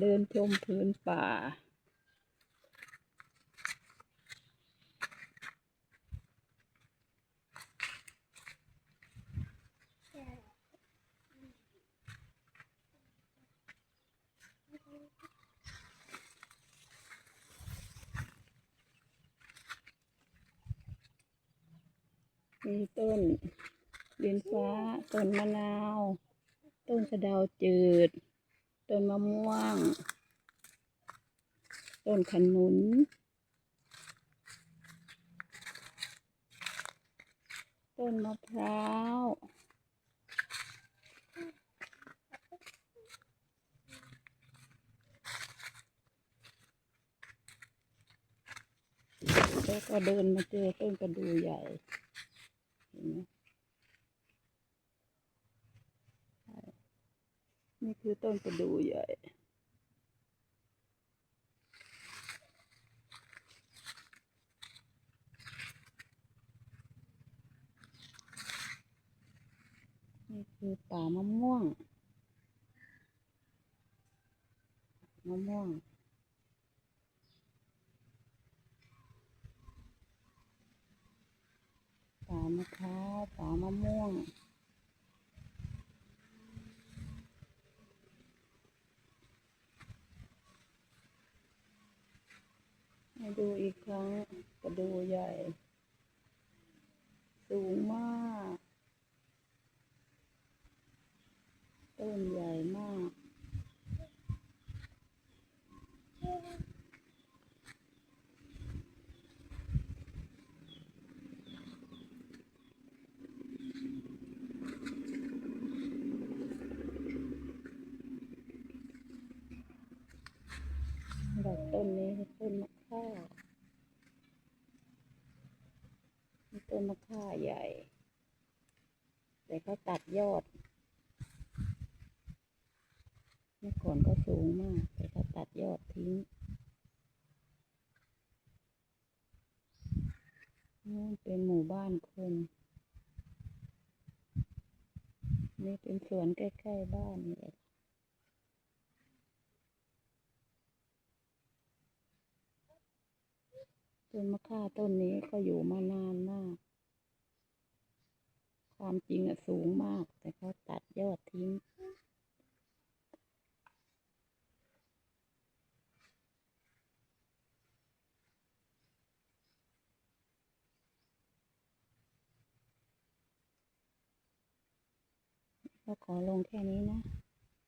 เดินชมพื้นป่า มีต้นดินฟ้า ต้นมะนาว ต้นสะดาจืด ต้นมะม่วง ต้นขนุน ต้นมะพร้าว แล้วก็เดินมาเจอต้นกระดูใหญ่ เห็นไหมใช่ นี่คือต้นกระดูใหญ่ นี่คือป่ามะม่วง มะม่วงป่ามะพร้าวป่ามะม่วง ให้ดูอีกครั้งกระดูใหญ่ สูงมาก ต้นใหญ่มากดอกต้นนี้ต้นมะ ค่าต้นมะค่าใหญ่แต่เขาตัดยอด เมื่อก่อนก็สูงมาก แต่เขาตัดยอดทิ้งนู่นเป็นหมู่บ้านคน นี่เป็นสวนใกล้ ๆ บ้านเลย ต้นมะค่าต้นนี้ก็อยู่มานานมาก ความจริงอะสูงมาก แต่เขาตัดยอดทิ้งก็ขอลงแค่นี้นะ